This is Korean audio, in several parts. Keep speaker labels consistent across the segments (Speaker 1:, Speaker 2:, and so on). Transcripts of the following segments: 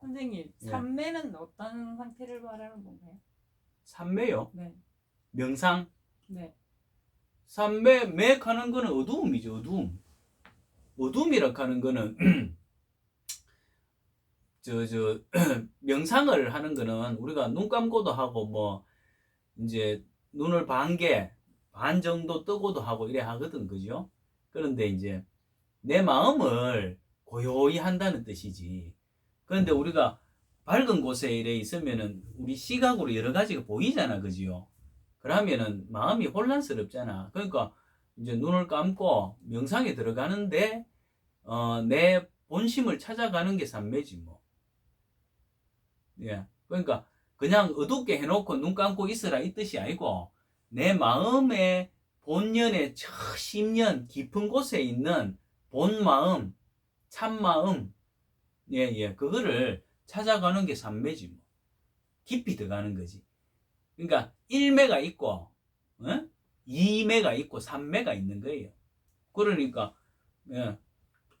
Speaker 1: 선생님,
Speaker 2: 예.
Speaker 1: 삼매는 어떤 상태를 말하는 건가요?
Speaker 2: 삼매요.
Speaker 1: 네,
Speaker 2: 명상.
Speaker 1: 네.
Speaker 2: 삼매 매하는 거는 어두움이죠. 어두움. 어두움이라 하는 거는 저 저 명상을 하는 거는 우리가 눈 감고도 하고 뭐 이제 눈을 반 개 반 정도 뜨고도 하고 이래 하거든 그죠? 그런데 이제 내 마음을 고요히 한다는 뜻이지. 그런데 우리가 밝은 곳에 이래 있으면은 우리 시각으로 여러 가지가 보이잖아, 그지요? 그러면은 마음이 혼란스럽잖아. 그러니까 이제 눈을 감고 명상에 들어가는데 어, 내 본심을 찾아가는 게 삼매지 뭐. 예. 그러니까 그냥 어둡게 해놓고 눈 감고 있으라 이 뜻이 아니고 내 마음의 본연의 저 심년 깊은 곳에 있는 본 마음, 참 마음, 예, 예, 그거를 찾아가는 게 삼매지 뭐. 깊이 들어가는 거지. 그러니까 1매가 있고, 어? 2매가 있고, 3매가 있는 거예요. 그러니까, 예,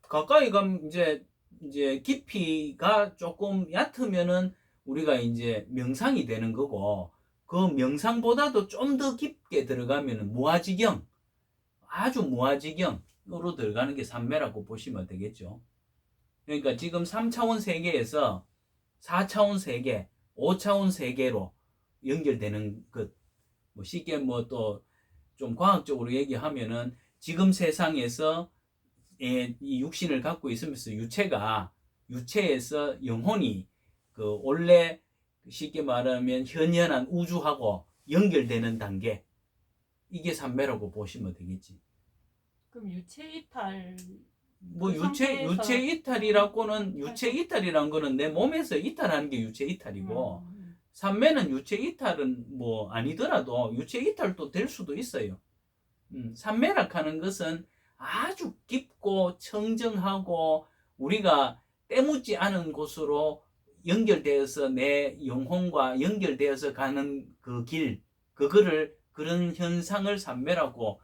Speaker 2: 가까이 가면 이제, 이제 깊이가 조금 얕으면은 우리가 이제 명상이 되는 거고, 그 명상보다도 좀 더 깊게 들어가면은 무아지경, 아주 무아지경으로 들어가는 게 삼매라고 보시면 되겠죠. 그러니까 지금 3차원 세계에서 4차원 세계, 5차원 세계로 연결되는 것. 뭐 쉽게 뭐 또 좀 과학적으로 얘기하면은 지금 세상에서 예, 이 육신을 갖고 있으면서 유체가 유체에서 영혼이 그 원래 쉽게 말하면 현현한 우주하고 연결되는 단계 이게 삼매라고 보시면 되겠지.
Speaker 1: 그럼 유체 이탈
Speaker 2: 뭐
Speaker 1: 그
Speaker 2: 유체
Speaker 1: 상태에서-
Speaker 2: 유체 이탈이라고는 유체 이탈이란 거는 내 몸에서 이탈하는 게 유체 이탈이고
Speaker 1: 음,
Speaker 2: 삼매는 유체 이탈은 뭐 아니더라도 유체 이탈도 될 수도 있어요. 음, 삼매락 하는 것은 아주 깊고 청정하고 우리가 때묻지 않은 곳으로 연결되어서 내 영혼과 연결되어서 가는 그 길, 그거를 그런 현상을 삼매라고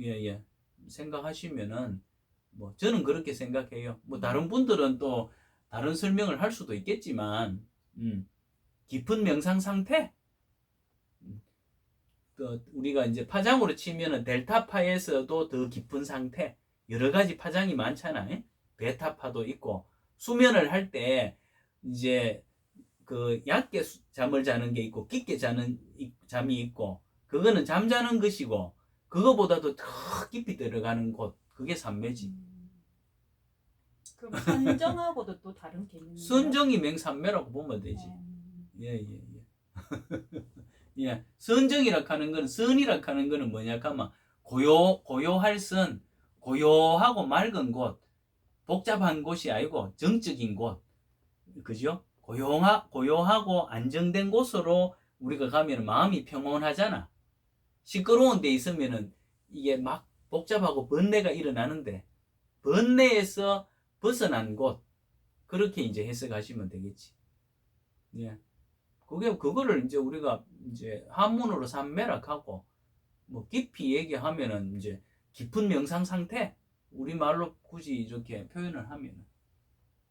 Speaker 2: 예, 예, 생각하시면은 뭐 저는 그렇게 생각해요. 뭐 다른 분들은 또 다른 설명을 할 수도 있겠지만 음, 깊은 명상 상태 음, 그 우리가 이제 파장으로 치면은 델타파에서도 더 깊은 상태 여러 가지 파장이 많잖아요. 예? 베타파도 있고 수면을 할 때 이제 그 얕게 수- 잠을 자는 게 있고 깊게 자는 이- 잠이 있고 그거는 잠자는 것이고 그거보다도 더 깊이 들어가는 곳 그게 삼매지.
Speaker 1: 음. 그럼 선정하고도 또 다른 개념이에요?
Speaker 2: 선정이 맹삼매라고 보면 되지.
Speaker 1: 음,
Speaker 2: 예, 예, 예. 예. 선정이라 하는 거는, 선이라 하는 거는 뭐냐 하면, 고요, 고요할 선, 고요하고 맑은 곳, 복잡한 곳이 아니고 정적인 곳. 그죠? 고요하, 고요하고 안정된 곳으로 우리가 가면 마음이 평온하잖아. 시끄러운 데 있으면은 이게 막 복잡하고 번뇌가 일어나는데, 번뇌에서 벗어난 곳, 그렇게 이제 해석하시면 되겠지. 예. 그게 그거를 이제 우리가 이제 한문으로 삼매락하고 뭐 깊이 얘기하면은 이제 깊은 명상 상태 우리 말로 굳이 이렇게 표현을 하면은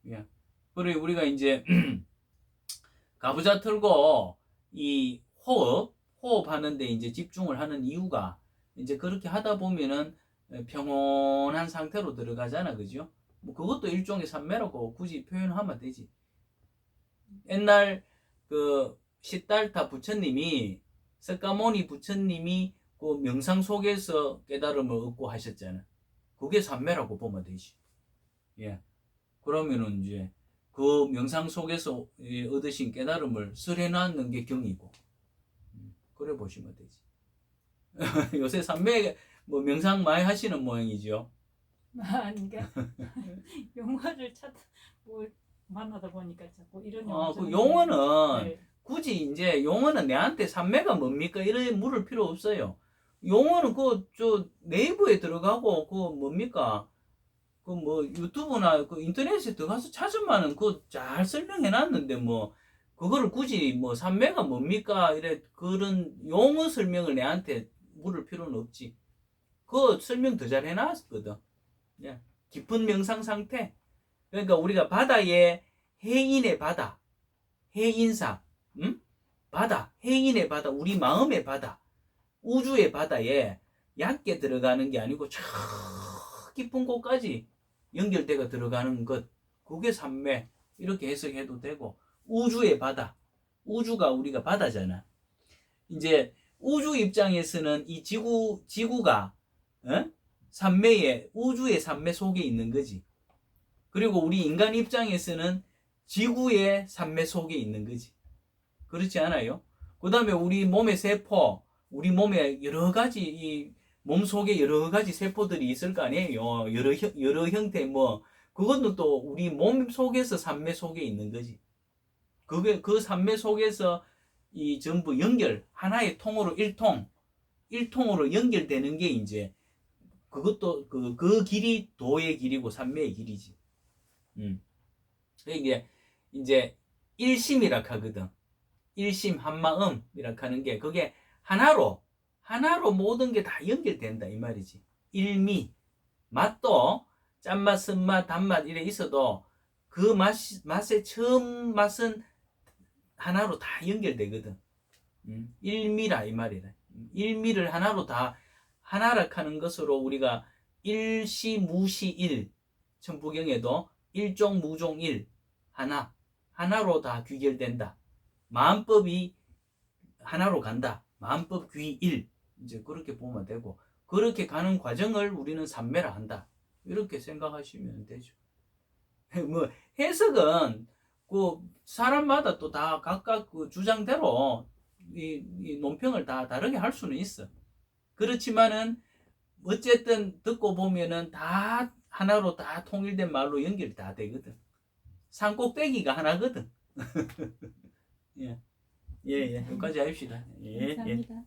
Speaker 2: 예. 그리고 우리가 이제 가부좌 틀고 이 호흡 호흡하는데 이제 집중을 하는 이유가 이제 그렇게 하다 보면은 평온한 상태로 들어가잖아 그죠? 뭐 그것도 일종의 삼매라고 굳이 표현하면 되지. 옛날 그 시달타 부처님이 석가모니 부처님이 그 명상 속에서 깨달음을 얻고 하셨잖아. 그게 삼매라고 보면 되지. 예. 그러면은 이제 그 명상 속에서 예, 얻으신 깨달음을 설해놨는 게 경이고. 음, 그래 보시면 되지. 요새 삼매 뭐 명상 많이 하시는 모양이죠.
Speaker 1: 아니 그러니까 영화를 찾아 뭐 만나다 보니까 자꾸 이런
Speaker 2: 아,
Speaker 1: 영화
Speaker 2: 그
Speaker 1: 좀-
Speaker 2: 용어는
Speaker 1: 네.
Speaker 2: 굳이 이제 용어는 내한테 삼매가 뭡니까? 이래 물을 필요 없어요. 용어는 그 저 네이버에 들어가고 그 뭡니까? 그 뭐 유튜브나 그 인터넷에 들어가서 찾으면은 그 잘 설명해 놨는데 뭐 그거를 굳이 뭐 삼매가 뭡니까? 이래 그런 용어 설명을 내한테 물을 필요는 없지. 그 설명 더 잘 해놨거든. 예. 깊은 명상 상태. 그러니까 우리가 바다에 해인의 바다, 해인사, 음? 바다, 해인의 바다, 우리 마음의 바다, 우주의 바다에 얕게 들어가는 게 아니고 저 깊은 곳까지 연결되어 들어가는 것, 그게 삼매 이렇게 해석해도 되고 우주의 바다, 우주가 우리가 바다잖아. 이제 우주 입장에서는 이 지구 지구가 어? 삼매의 우주의 삼매 속에 있는 거지. 그리고 우리 인간 입장에서는 지구의 삼매 속에 있는 거지. 그렇지 않아요? 그 다음에 우리 몸의 세포, 우리 몸에 여러 가지 이 몸 속에 여러 가지 세포들이 있을 거 아니에요. 여러 형, 여러 형태 뭐 그것도 또 우리 몸 속에서 삼매 속에 있는 거지. 그게 그 삼매 속에서 이 전부 연결 하나의 통으로 일통 일통으로 연결되는 게 이제 그것도 그, 그 길이 도의 길이고 삼매의 길이지. 음. 이게 이제 일심이라 하거든. 일심 한마음이라 하는 게 그게 하나로 하나로 모든 게 다 연결된다 이 말이지. 일미 맛도 짠맛, 쓴맛, 단맛 이래 있어도 그 맛, 맛의 처음 맛은 하나로 다 연결되거든. 음, 일미라 이 말이다. 일미를 하나로 다 하나라 하는 것으로 우리가 일시 무시 일 천부경에도 일종 무종 일 하나 하나로 다 귀결된다. 마음법이 하나로 간다. 마음법 귀일 이제 그렇게 보면 되고 그렇게 가는 과정을 우리는 삼매라 한다. 이렇게 생각하시면 되죠. 뭐 해석은 그 사람마다 또 다 각각 그 주장대로 이, 이 논평을 다 다르게 할 수는 있어. 그렇지만은 어쨌든 듣고 보면은 다 하나로 다 통일된 말로 연결이 다 되거든. 산 꼭대기가 하나거든. 예. 예, 예. 여기까지 합시다. 예, 예.
Speaker 1: 감사합니다.